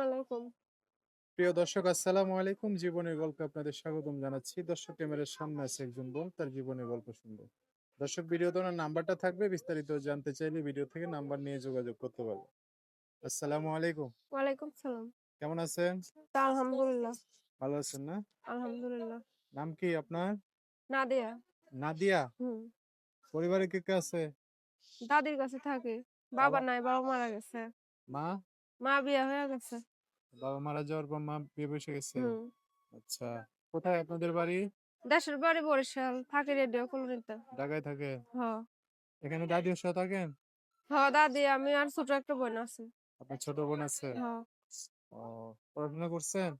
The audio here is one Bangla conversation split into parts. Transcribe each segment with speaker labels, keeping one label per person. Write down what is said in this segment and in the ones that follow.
Speaker 1: আলাইকুম।
Speaker 2: প্রিয় দর্শক আসসালামু আলাইকুম। জীবনের গল্পে আপনাদের স্বাগতম জানাচ্ছি। দর্শক ক্যামেরার সামনে আছে একজন বোন তার জীবনের গল্প শুনব। দর্শক ভিডিও নাম্বারটা থাকবে বিস্তারিত জানতে চাইলে ভিডিও থেকে নাম্বার নিয়ে যোগাযোগ করতে পারবে আসসালামু আলাইকুম।
Speaker 1: ওয়ালাইকুম সালাম।
Speaker 2: কেমন আছেন?
Speaker 1: আলহামদুলিল্লাহ।
Speaker 2: ভালো আছেন না?
Speaker 1: আলহামদুলিল্লাহ।
Speaker 2: নাম কি আপনার?
Speaker 1: নাদিয়া।
Speaker 2: নাদিয়া?
Speaker 1: হুম।
Speaker 2: পরিবারে কে কে আছে?
Speaker 1: দাদির কাছে থাকে। বাবা
Speaker 2: বাবা-
Speaker 1: নাই বাবা মারা গেছে।
Speaker 2: মা?
Speaker 1: মা বিয়ে হয়ে গেছে।
Speaker 2: বাবা মারা যাওয়ার পর মা বিয়ে বসে গেছে।
Speaker 1: হুম।
Speaker 2: আচ্ছা কোথায় আপনাদের বাড়ি?
Speaker 1: দেশের বাড়ি বরিশাল থাকে রেডিও কলোনিতে।
Speaker 2: ঢাকায় থাকে?
Speaker 1: হ।
Speaker 2: এখানে দাদির সাথে থাকেন?
Speaker 1: হ দাদি আমি আর ছোট একটা বোন আছে।
Speaker 2: আপনার ছোট বোন আছে?
Speaker 1: হ।
Speaker 2: ও পড়াশোনা করছেন?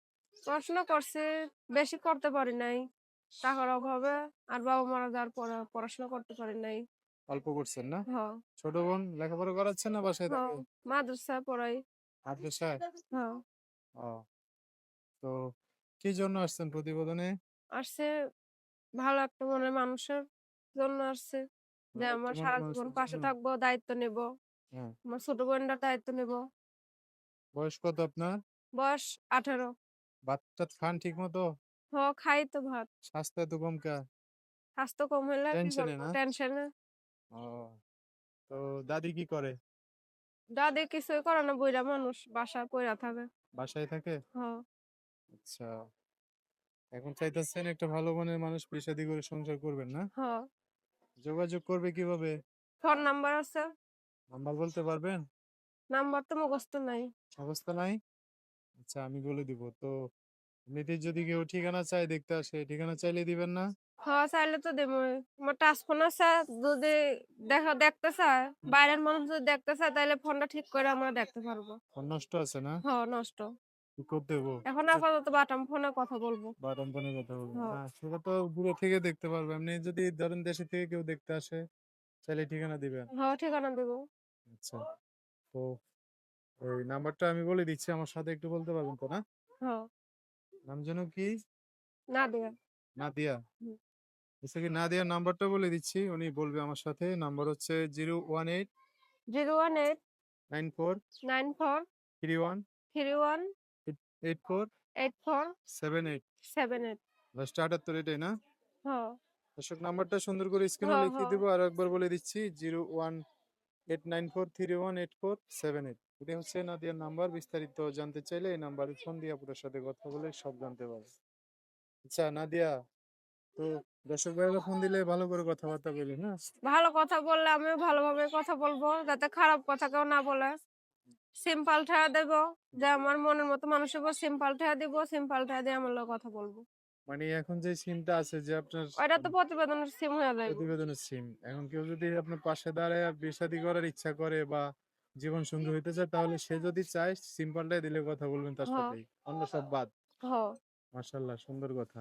Speaker 1: পড়াশোনা করছে বেশি করতে পারি নাই। টাকার অভাবে আর বাবা মারা যাওয়ার পরে পড়াশোনা করতে পারি নাই।
Speaker 2: অল্প করছেন না?
Speaker 1: হ।
Speaker 2: ছোট বোন লেখাপড়া করাচ্ছেন না বাসায়
Speaker 1: হ
Speaker 2: থাকে?
Speaker 1: মাদ্রাসা পড়াই।
Speaker 2: মাদ্রাসায়?
Speaker 1: হ।
Speaker 2: ও তো কি জন্য আসছেন প্রতিবেদনে?
Speaker 1: আসছে ভালো একটা মনের মানুষের জন্য আসছে যে
Speaker 2: ভালো
Speaker 1: আমার
Speaker 2: একটা
Speaker 1: সারা জীবন পাশে? থাকব দায়িত্ব নেব।
Speaker 2: হ্যাঁ।
Speaker 1: আমার ছোট বোনটার দায়িত্ব নেব।
Speaker 2: বয়স কত আপনার?
Speaker 1: বয়স আঠারো।
Speaker 2: ভাত খান ঠিক মতো
Speaker 1: হ খাই তো ভাত।
Speaker 2: স্বাস্থ্য এত কম কা?
Speaker 1: স্বাস্থ্য কম হলে
Speaker 2: টেনশনে না?
Speaker 1: টেনশনে।
Speaker 2: ও তো দাদি কি করে?
Speaker 1: দাদি কিছুই করে না বইরা মানুষ বাসা পইরা থাকে।
Speaker 2: বাসায় থাকে?
Speaker 1: হ।
Speaker 2: আচ্ছা। এখন চাইতেছেন একটা ভালো মনের মানুষ পেশাদি করে সংসার করবেন না?
Speaker 1: হ।
Speaker 2: যোগাযোগ করবে কীভাবে?
Speaker 1: ফোন নাম্বার আছে।
Speaker 2: নাম্বার বলতে পারবেন?
Speaker 1: নাম্বার তো মুখস্থ নাই।
Speaker 2: অবস্থা নাই? আচ্ছা আমি বলে দিব। তো এমনিতে যদি কেউ ঠিকানা চায় দেখতে আসে ঠিকানা চাইলে দিবেন না?
Speaker 1: হ চাইলে তো দেবো আমার টাচ ফোন আছে যদি দেখা দেখতে চায় বাইরের মানুষ যদি দেখতে চায় তাহলে ফোনটা ঠিক করে আমরা দেখতে পারব।
Speaker 2: ফোন নষ্ট আছে না?
Speaker 1: হ নষ্ট।
Speaker 2: করতে দেবো?
Speaker 1: এখন আপাতত বাটাম ফোনে কথা বলব।
Speaker 2: বাদাম পানের কথা বলব।
Speaker 1: হ্যাঁ।
Speaker 2: হ্যাঁ সেটা তো দূরে থেকে দেখতে পারবে। এমনি যদি ধরেন দেশে থেকে কেউ দেখতে আসে তাহলে ঠিকানা দিবেন।
Speaker 1: হ ঠিকানা দেবো।
Speaker 2: আচ্ছা। তো ওই নাম্বারটা আমি বলে দিচ্ছি আমার সাথে একটু বলতে পারবেন তো না?
Speaker 1: হ।
Speaker 2: নাম যেন কি?
Speaker 1: না দেয়া
Speaker 2: নাদিয়া আচ্ছা কি নাদিয়ার নাম্বারটা বলে দিচ্ছি। উনি বলবে আমার সাথে। নাম্বার হচ্ছে zero one eight
Speaker 1: zero one eight
Speaker 2: nine four
Speaker 1: nine four
Speaker 2: three one
Speaker 1: three one
Speaker 2: eight four
Speaker 1: eight four
Speaker 2: seven eight.
Speaker 1: Seven eight.
Speaker 2: Last আটাত্তর এটাই না?
Speaker 1: হ
Speaker 2: দর্শক নাম্বারটা সুন্দর করে স্ক্রিনে
Speaker 1: হ্যাঁ,
Speaker 2: লিখিয়ে
Speaker 1: হ্যাঁ।
Speaker 2: দিব। আর একবার বলে দিচ্ছি zero one eight nine four three one eight four seven eight. এটা হচ্ছে নাদিয়ার নাম্বার। বিস্তারিত জানতে চাইলে এই নাম্বারে ফোন দিয়ে আপনার সাথে কথা বলে সব জানতে পারবে। আচ্ছা নাদিয়া তো দর্শক ভাইরা ফোন দিলে ভালো করে কথাবার্তা বলি হ্যাঁ
Speaker 1: ভালো কথা বললে আমিও ভালোভাবে কথা বলব যাতে খারাপ কথা কেউ না বলে। সিম্পল ঠেয়া দেব যে আমার মনের মতো মানুষের উপর সিম্পল ঠেয়া দিব সিম্পল ঠেয়া দিয়ে আমার কথা বলব।
Speaker 2: মানে এখন যে সিমটা আছে যে আপনার
Speaker 1: ওইটা তো প্রতিবেদনের সিম হয়ে যাবে।
Speaker 2: প্রতিবেদনের সিম এখন কেউ যদি আপনার পাশে দাঁড়ায় বিয়ে করার ইচ্ছা করে বা জীবন সঙ্গী হইতে চায় তাহলে সে যদি চায় সিম্পলটাই দিলে কথা বলবেন তার সাথে অন্য সব বাদ।
Speaker 1: হ।
Speaker 2: মাশাল্লাহ সুন্দর কথা।